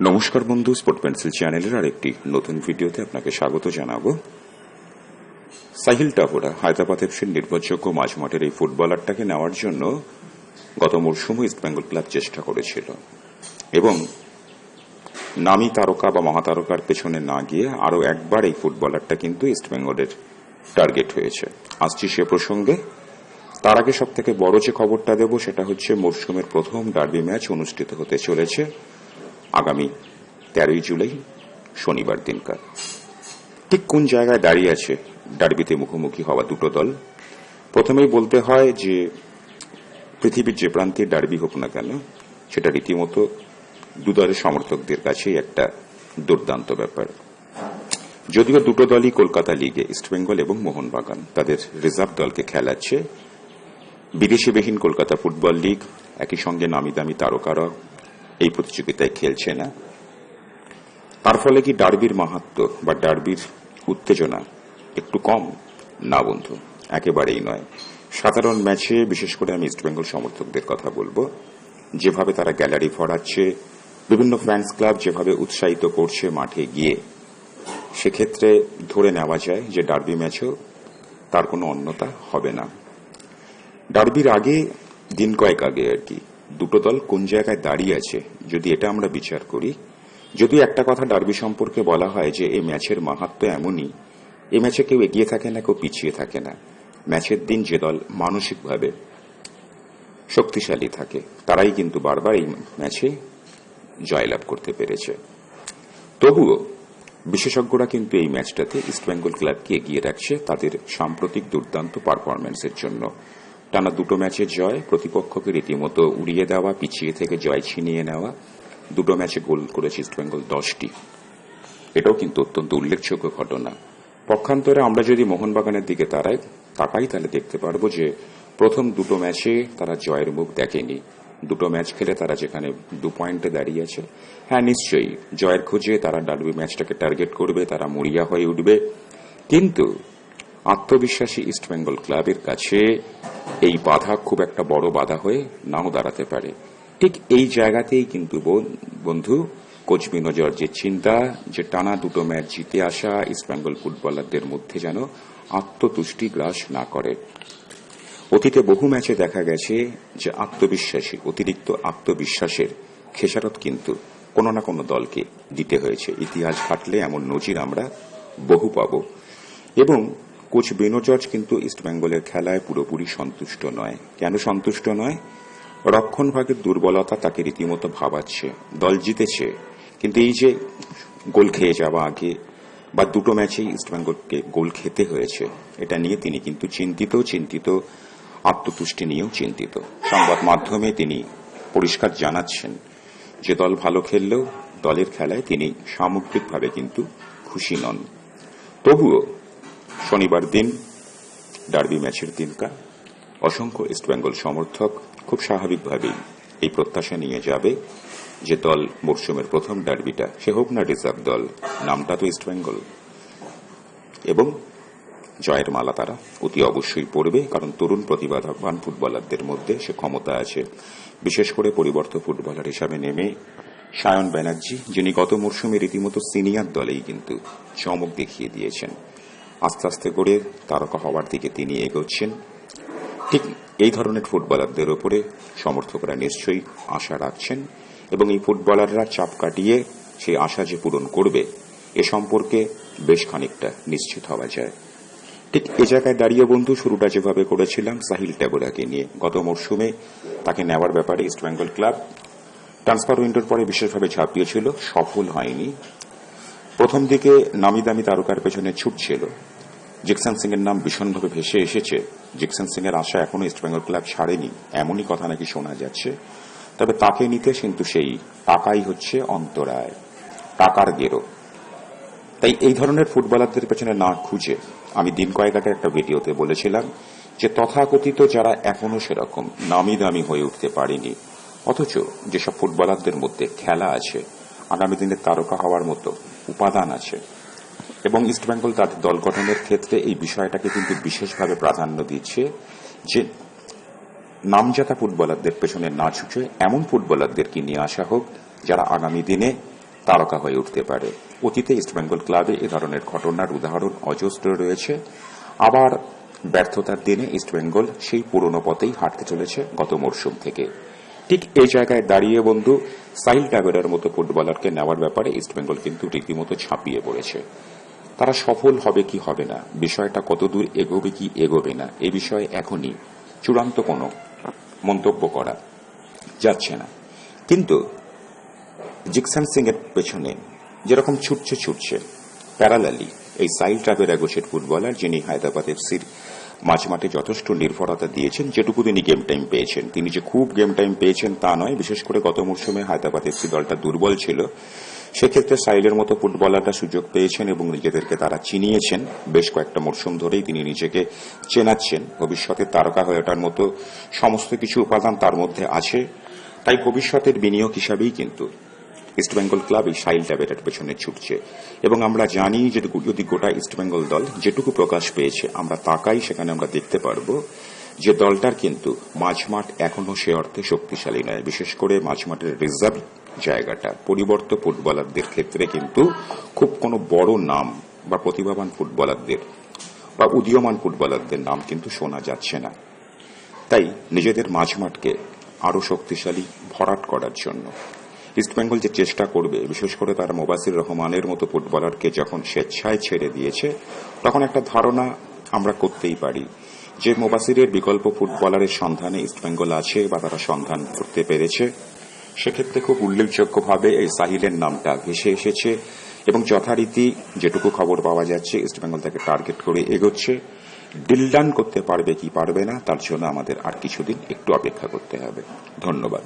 নমস্কার বন্ধু sport pencil চ্যানেলের আরেকটি নতুন ভিডিওতে আপনাকে স্বাগত জানাব। সাহিল টাবোরা হায়দ্রাবাদ এফসির নির্ভরযোগ্য মাঝমাঠের এই ফুটবলারটাকে নেওয়ার জন্য গত মরশুমে ইস্টবেঙ্গল ক্লাব চেষ্টা করেছিল এবং নামি তারকা বা মহাতারকার পেছনে না গিয়ে আরও একবার এই ফুটবলারটা কিন্তু ইস্টবেঙ্গলের টার্গেট হয়েছে। আসছি সে প্রসঙ্গে। তার আগে সব থেকে বড় যে খবরটা দেব, সেটা হচ্ছে মরশুমের প্রথম ডার্বি ম্যাচ অনুষ্ঠিত হতে চলেছে। আগামী তেরোই জুলাই শনিবার দিনকার। ঠিক কোন জায়গায় দাঁড়িয়ে আছে ডার্বিতে মুখোমুখি হওয়া দুটো দল? প্রথমেই বলতে হয় যে পৃথিবীর যে প্রান্তে ডার্বি হোক না কেন, সেটা রীতিমতো দুদলের সমর্থকদের কাছেই একটা দুর্দান্ত ব্যাপার। যদিও দুটো দলই কলকাতা লিগে ইস্টবেঙ্গল এবং মোহনবাগান, তাদের রিজার্ভ দলকে খেলাচ্ছে বিদেশিবিহীন কলকাতা ফুটবল লিগ, একই সঙ্গে নামি দামি তারকারা এই প্রতিযোগিতায় খেলছে না। তার ফলে কি ডার্বির মাহাত্ম বা ডার্বির উত্তেজনা একটু কম? না বন্ধু, একেবারেই নয়। সাধারণ ম্যাচে, বিশেষ করে আমি ইস্টবেঙ্গল সমর্থকদের কথা বলব, যেভাবে তারা গ্যালারি ভরাচ্ছে, বিভিন্ন ফ্যান্স ক্লাব যেভাবে উৎসাহিত করছে মাঠে গিয়ে, সেক্ষেত্রে ধরে নেওয়া যায় যে ডার্বি ম্যাচও তার কোনো অন্যতা হবে না। ডার্বির আগে, দিন কয়েক আগে আর কি দুটো দল কোন জায়গায় দাঁড়িয়ে আছে, যদি এটা আমরা বিচার করি। যদি একটা কথা ডার্বি সম্পর্কে বলা হয় যে এই ম্যাচের মাহাত্ম এমনই এই ম্যাচে কেউ এগিয়ে থাকে না, কেউ পিছিয়ে থাকে না। ম্যাচের দিন যে দল মানসিকভাবে শক্তিশালী থাকে, তারাই কিন্তু বারবার এই ম্যাচে জয়লাভ করতে পেরেছে। তবুও বিশেষজ্ঞরা কিন্তু এই ম্যাচটাতে ইস্টবেঙ্গল ক্লাবকে এগিয়ে রাখছে তাদের সাম্প্রতিক দুর্দান্ত পারফরম্যান্সের জন্য। টানা দুটো ম্যাচে জয় প্রতিপক্ষকে রীতিমতো উড়িয়ে দেওয়া, পিছিয়ে থেকে জয় ছিনিয়ে নেওয়া, দুটো ম্যাচে গোল করেছে ইস্টবেঙ্গল দশটি। এটাও কিন্তু অত্যন্ত উল্লেখযোগ্য ঘটনা। পক্ষান্তরে আমরা যদি মোহনবাগানের দিকে তারাই তাকাই তাহলে দেখতে পারব যে প্রথম দুটো ম্যাচে তারা জয়ের মুখ দেখেনি। দুটো ম্যাচ খেলে তারা যেখানে দু পয়েন্টে দাঁড়িয়ে আছে হ্যাঁ নিশ্চয়ই জয়ের খোঁজে তারা ডালবি ম্যাচটাকে টার্গেট করবে, তারা মরিয়া হয়ে উঠবে। কিন্তু আত্মবিশ্বাসী ইস্টবেঙ্গল ক্লাবের কাছে এই বাধা খুব একটা বড় বাধা হয়ে নাও দাঁড়াতে পারে। ঠিক এই জায়গাতেই কিন্তু বন্ধু কোচ বিনোজর যে চিন্তা, যে টানা দুটো ম্যাচ জিতে আসা ইস্টবেঙ্গল ফুটবলারদের মধ্যে যেন আত্মতুষ্টি গ্রাস না করে। অতীতে বহু ম্যাচে দেখা গেছে যে আত্মবিশ্বাসী, অতিরিক্ত আত্মবিশ্বাসের খেসারত কিন্তু কোনো না কোনো দলকে দিতে হয়েছে। ইতিহাস ঘাটলে এমন নজির আমরা বহু পাব। এবং কোচ বেনোজর্জ কিন্তু ইস্টবেঙ্গলের খেলায় পুরোপুরি সন্তুষ্ট নয়। কেন সন্তুষ্ট নয়? রক্ষণ ভাগের দুর্বলতা তাকে রীতিমতো ভাবাচ্ছে, দল জিতেছে। কিন্তু এই যে গোল খেয়ে যাওয়া আগে বা দুটো ম্যাচেই ইস্টবেঙ্গলকে গোল খেতে হয়েছে, এটা নিয়ে তিনি কিন্তু চিন্তিত চিন্তিত, আত্মতুষ্টি নিয়েও চিন্তিত। সংবাদ মাধ্যমে তিনি পরিষ্কার জানাচ্ছেন, যে দল ভালো খেললেও দলের খেলায় তিনি সামগ্রিকভাবে কিন্তু খুশি নন। তবুও শনিবার দিন, ডার্বি ম্যাচের দিনকার অসংখ্য ইস্টবেঙ্গল সমর্থক খুব স্বাভাবিকভাবেই এই প্রত্যাশা নিয়ে যাবে যে দল মরশুমের প্রথম ডার্বিটা, সে হোক না রিজার্ভ দল, নামটা তো ইস্টবেঙ্গল এবং জয়ের মালা তারা অতি অবশ্যই পড়বে, কারণ তরুণ প্রতিভাবান ফুটবলারদের মধ্যে সে ক্ষমতা আছে। বিশেষ করে পরিবর্ত ফুটবলার হিসাবে নেমে সায়ন ব্যানার্জি, যিনি গত মরশুমে রীতিমতো সিনিয়র দলেই কিন্তু চমক দেখিয়ে দিয়েছেন। আস্তে আস্তে করে তারকা হওয়ার দিকে তিনি এগোচ্ছেন। ঠিক এই ধরনের ফুটবলারদের ওপরে সমর্থকরা নিশ্চয়ই আশা রাখছেন এবং এই ফুটবলাররা চাপ কাটিয়ে সেই আশা যে পূরণ করবে এ সম্পর্কে বেশ খানিকটা নিশ্চিত হওয়া যায়। ঠিক এ জায়গায় দাঁড়িয়ে বন্ধু শুরুটা যেভাবে করেছিলাম, সাহিল ট্যাবোরাকে নিয়ে। গত মরশুমে তাকে নেওয়ার ব্যাপারে ইস্টবেঙ্গল ক্লাব ট্রান্সফার উইন্ডোর পরে বিশেষভাবে ঝাঁপিয়েছিল, সফল হয়নি। প্রথম দিকে নামি দামি তারকার পেছনে ছুটছিল জিকসান সিং এর নাম ভীষণভাবে ভেসে এসেছে। জিকসান সিং এর আশা এখনও ইস্টবেঙ্গল ক্লাব ছাড়েনি। এমনই কথা নাকি শোনা যাচ্ছে। তবে তাকে নিতে কিন্তু সেই টাকাই হচ্ছে অন্তরায়, টাকার গেরো। তাই এই ধরনের ফুটবলারদের পেছনে না খুঁজে আমি দিন কয়েক আগে একটা ভিডিওতে বলেছিলাম যে তথাকথিত যারা এখনও সেরকম নামি দামি হয়ে উঠতে পারেনি, অথচ যেসব ফুটবলারদের মধ্যে খেলা আছে, আগামী দিনে তারকা হওয়ার মতো উপাদান আছে। এবং ইস্টবেঙ্গল তাদের দল গঠনের ক্ষেত্রে এই বিষয়টাকে কিন্তু বিশেষভাবে প্রাধান্য দিচ্ছে যে নামজাতা ফুটবলারদের পেছনে না ছুটে এমন ফুটবলারদেরকে নিয়ে আসা হোক যারা আগামী দিনে তারকা হয়ে উঠতে পারে। অতীতে ইস্টবেঙ্গল ক্লাবে এ ধরনের ঘটনার উদাহরণ অজস্র রয়েছে। আবার ব্যর্থতার দিনে ইস্টবেঙ্গল সেই পুরনো পথেই হাঁটতে চলেছে গত মরশুম থেকে। ঠিক এই জায়গায় দাঁড়িয়ে বন্ধু সাইল ট্যাবেরার মতো ফুটবলারকে নেওয়ার ব্যাপারে ইস্টবেঙ্গল কিন্তু রীতিমতো ছাপিয়ে পড়েছে। তারা সফল হবে কি হবে না, বিষয়টা কতদূর এগোবে কি এগোবে না, এ বিষয়ে এখনই চূড়ান্ত কোনো মন্তব্য করা যাচ্ছে না। কিন্তু জিকসান সিং এর পেছনে যেরকম ছুটছে ছুটছে, প্যারালালি এই সাইল ট্রাভেরা গোছের ফুটবলার যিনি হায়দ্রাবাদ এফসির মাঝমাঠে যথেষ্ট নির্ভরতা দিয়েছেন, যেটুকু তিনি গেম টাইম পেয়েছেন। তিনি যে খুব গেম টাইম পেয়েছেন তা নয়, বিশেষ করে গত মরশুমে হায়দ্রাবাদ এফসি দলটা দুর্বল ছিল। সেক্ষেত্রে সাইলের মতো ফুটবলাররা সুযোগ পেয়েছেন এবং নিজেদেরকে তারা চিনিয়েছেন। বেশ কয়েকটা মরশুম ধরেই তিনি নিজেকে চেনাচ্ছেন। ভবিষ্যতে তারকা হয়ে ওঠার মতো সমস্ত কিছু উপাদান তার মধ্যে আছে। তাই ভবিষ্যতের বিনিয়োগ হিসাবেই কিন্তু ইস্টবেঙ্গল ক্লাব এই সাইল ট্যাবেটার পেছনে ছুটছে। এবং আমরা জানি যে যদি গোটা ইস্টবেঙ্গল দল যেটুকু প্রকাশ পেয়েছে, আমরা তাকাই সেখানে আমরা দেখতে পারব যে দলটার কিন্তু মাঝমাঠ এখনও সে অর্থে শক্তিশালী নয়। বিশেষ করে মাঝমাঠের রিজার্ভ জায়গাটা, পরিবর্ত ফুটবলারদের ক্ষেত্রে কিন্তু খুব কোনো বড় নাম বা প্রতিভাবান ফুটবলারদের বা উদীয়মান ফুটবলারদের নাম কিন্তু শোনা যাচ্ছে না। তাই নিজেদের মাঝমাঠকে আরও শক্তিশালী ভরাট করার জন্য ইস্টবেঙ্গল যে চেষ্টা করবে, বিশেষ করে তারা মোবাসির রহমানের মতো ফুটবলারকে যখন স্বেচ্ছায় ছেড়ে দিয়েছে, তখন একটা ধারণা আমরা করতেই পারি যে মোবাসিরের বিকল্প ফুটবলারের সন্ধানে ইস্টবেঙ্গল আছে বা তারা সন্ধান করতে পেরেছে। সেক্ষেত্রে খুব উল্লেখযোগ্যভাবে এই সাহিলের নামটা ভেসে এসেছে এবং যথারীতি যেটুকু খবর পাওয়া যাচ্ছে ইস্টবেঙ্গল তাকে টার্গেট করে এগোচ্ছে। ডিলডান করতে পারবে কি পারবে না, তার জন্য আমাদের আর কিছুদিন একটু অপেক্ষা করতে হবে। ধন্যবাদ।